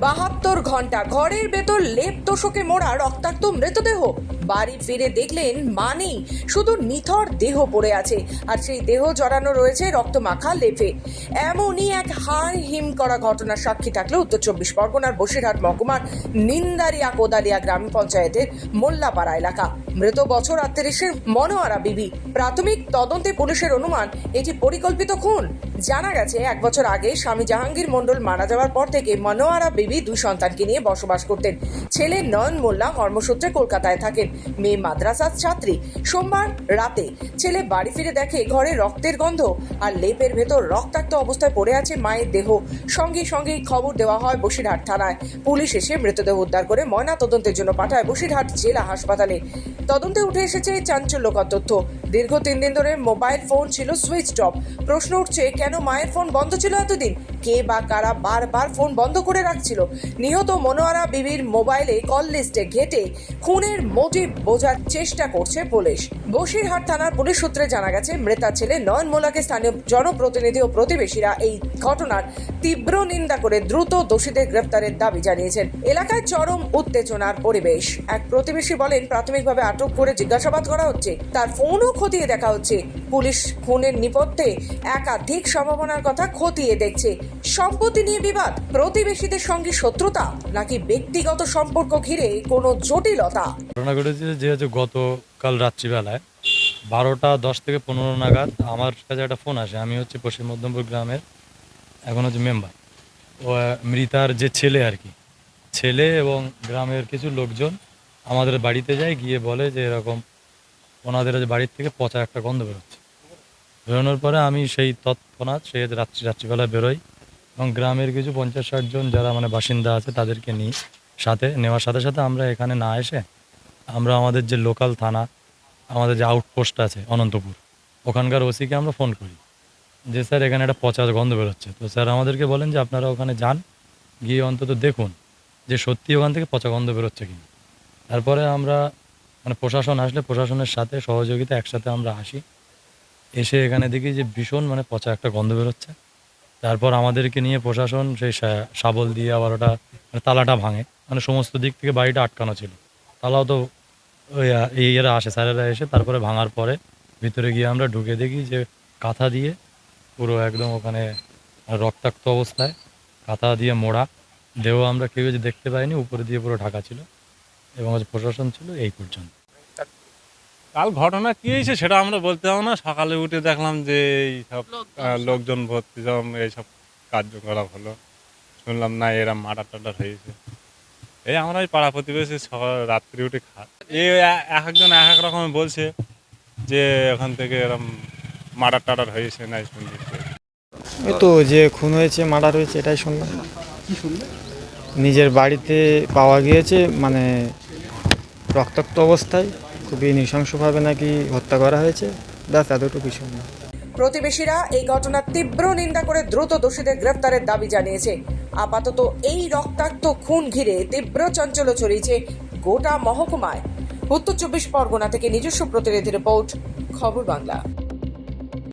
বাহাত্তর ঘণ্টা ঘরের ভেতর লেপ তোষকে মোড়া রক্তাক্ত মৃতদেহ। বাড়ি ফিরে দেখলেন মা নেই, শুধু নিথর দেহ পড়ে আছে আর সেই দেহ জড়ানো রয়েছে রক্তমাখা লেপে। এমনই এক হাড় হিম করা ঘটনার সাক্ষী থাকলে উত্তর চব্বিশ পরগনার বসিরহাট মহকুমার নিন্দারিয়া কোদালিয়া গ্রাম পঞ্চায়েতের মোল্লাপাড়া এলাকা। মৃত বছর আত্মীরেশের মনোয়ারা বিবি। প্রাথমিক তদন্তে পুলিশের অনুমান, এটি পরিকল্পিত খুন। জানা গেছে, এক বছর আগে স্বামী জাহাঙ্গীর মণ্ডল মারা যাওয়ার পর থেকে মনোয়ারা বিবি দুই সন্তানকে নিয়ে বসবাস করতেন। ছেলে নয়ন মোল্লা কর্মসূত্রে কলকাতায় থাকেন। মেয়ে মাদ্রাসার ছাত্রী। সোমবার রাতে ছেলে বাড়ি ফিরে দেখে ঘরে রক্তের গন্ধ আর লেপের ভেতর রক্তাক্ত অবস্থায় পড়ে আছে মায়ের দেহ। সঙ্গে সঙ্গেই খবর দেওয়া হয় বসিরহাট থানায়। পুলিশ এসে মৃতদেহ উদ্ধার করে ময়না তদন্তের জন্য পাঠায় বসিরহাট জেলা হাসপাতালে। তদন্তে উঠে এসেছে চাঞ্চল্যকর তথ্য। দীর্ঘ তিন দিন ধরে মোবাইল ফোন ছিল সুইচ অফ। প্রশ্ন উঠছে, কেন মায়ের ফোন বন্ধ ছিল এতদিন? কে বা কারা বারবার ফোন বন্ধ করে রাখছিল? নিহত মনোয়ারা বিবির মোবাইলে কল লিস্টে ঘেটে খুনের মোটিভ বোঝার চেষ্টা করছে পুলিশ। বসিরহাট থানার পুলিশ সূত্রে জানা গেছে মৃতা ছেলে নয়ন মোলাকে স্থানীয় জনপ্রতিনিধি ও প্রতিবেশীরা এই ঘটনার তীব্র নিন্দা করে দ্রুত দোষীদের গ্রেপ্তারের দাবি জানিয়েছেন। এলাকায় চরম উত্তেজনার পরিবেশ। এক প্রতিবেশী বলেন, প্রাথমিকভাবে আটক করে জিজ্ঞাসাবাদ করা হচ্ছে, তার ফোনও খতিয়ে দেখা হচ্ছে। পুলিশ খুনের নিপথ্যে একাধিক সম্ভাবনার কথা খতিয়ে দেখছে। সম্পত্তি নিয়ে বিবাদ, প্রতিবেশীদের সঙ্গে শত্রুতা, নাকি ব্যক্তিগত সম্পর্ক ঘিরে কোনো জটিলতা? ঘটনা ঘটেছে যে হচ্ছে গতকাল রাত্রিবেলায় বারোটা দশ থেকে পনেরো নাগাদ আমার কাছে একটা ফোন আসে। আমি হচ্ছে পশ্চিম মধ্যমপুর গ্রামের এখন হচ্ছে মেম্বার। ও মৃতার যে ছেলে আর কি, ছেলে এবং গ্রামের কিছু লোকজন আমাদের বাড়িতে যায়, গিয়ে বলে যে এরকম ওনাদের বাড়ির থেকে পচা একটা গন্ধ বেরোচ্ছে। বেরোনোর পরে আমি সেই তৎক্ষণাৎ সেই রাত্রি রাত্রিবেলা বেরোই এবং গ্রামের কিছু পঞ্চাশ ষাট জন যারা মানে বাসিন্দা আছে তাদেরকে নিই সাথে, নেওয়ার সাথে সাথে আমরা এখানে না এসে আমরা আমাদের যে লোকাল থানা, আমাদের যে আউটপোস্ট আছে অনন্তপুর, ওখানকার ওসিকে আমরা ফোন করি। যে স্যার এখানে একটা পচা গন্ধ বেরোচ্ছে। তো স্যার আমাদেরকে বলেন যে আপনারা ওখানে যান, গিয়ে অন্তত দেখুন যে সত্যি ওখান থেকে পচা গন্ধ বেরোচ্ছে কিনা। তারপরে আমরা মানে প্রশাসন আসলে প্রশাসনের সাথে সহযোগিতা একসাথে আমরা আসি। এসে এখানে দেখি যে ভীষণ মানে পচা একটা গন্ধ বেরোচ্ছে। তারপর আমাদেরকে নিয়ে প্রশাসন সেই শাবল দিয়ে আবার ওটা মানে তালাটা ভাঙে। মানে সমস্ত দিক থেকে বাড়িটা আটকানো ছিল। তালাও তো এরা আসে, স্যারেরা এসে তারপরে ভাঙার পরে ভিতরে গিয়ে আমরা ঢুকে দেখি যে কাঁথা দিয়ে পুরো একদম ওখানে রক্তাক্ত অবস্থায় কাঁথা দিয়ে মোড়া। দেহ আমরা কেউ যে দেখতে পাইনি, উপরে দিয়ে পুরো ঢাকা ছিল। এবং প্রশাসন ছিল এই পর্যন্ত। কাল ঘটনা কি হয়েছে সেটা আমরা বলতে পারব না। সকালে উঠে দেখলাম যে এই সব লোকজন ভর্তি সব এইসব কার্যকলাপ হলো। শুনলাম না এরা মার্ডার টাডার হয়েছে। এই আমরা এই পাড়া প্রতিবেশী সকাল রাত্রি উঠে খা এ- এক একজন এক এক রকম বলছে যে ওখান থেকে এরম মার্ডার টাডার হয়েছে না শুনছি এই তো যে খুন হয়েছে মার্ডার হয়েছে এটাই শুনলাম। নিজের বাড়িতে পাওয়া গিয়েছে মানে রক্তাক্ত অবস্থায়। খুবই নৃশংসভাবে নাকি হত্যা করা হয়েছে। ব্যাস, এতটুকু শুনলাম প্রতিবেশীরা এই ঘটনার তীব্র নিন্দা করে দ্রুত দোষীদের গ্রেফতারের দাবি জানিয়েছে। আপাতত এই রক্তাক্ত খুন ঘিরে তীব্র চঞ্চল ছড়িয়েছে গোটা মহকুমায়। উত্তর চব্বিশ পরগনা থেকে নিজস্ব প্রতিনিধি রিপোর্ট, খবর বাংলা।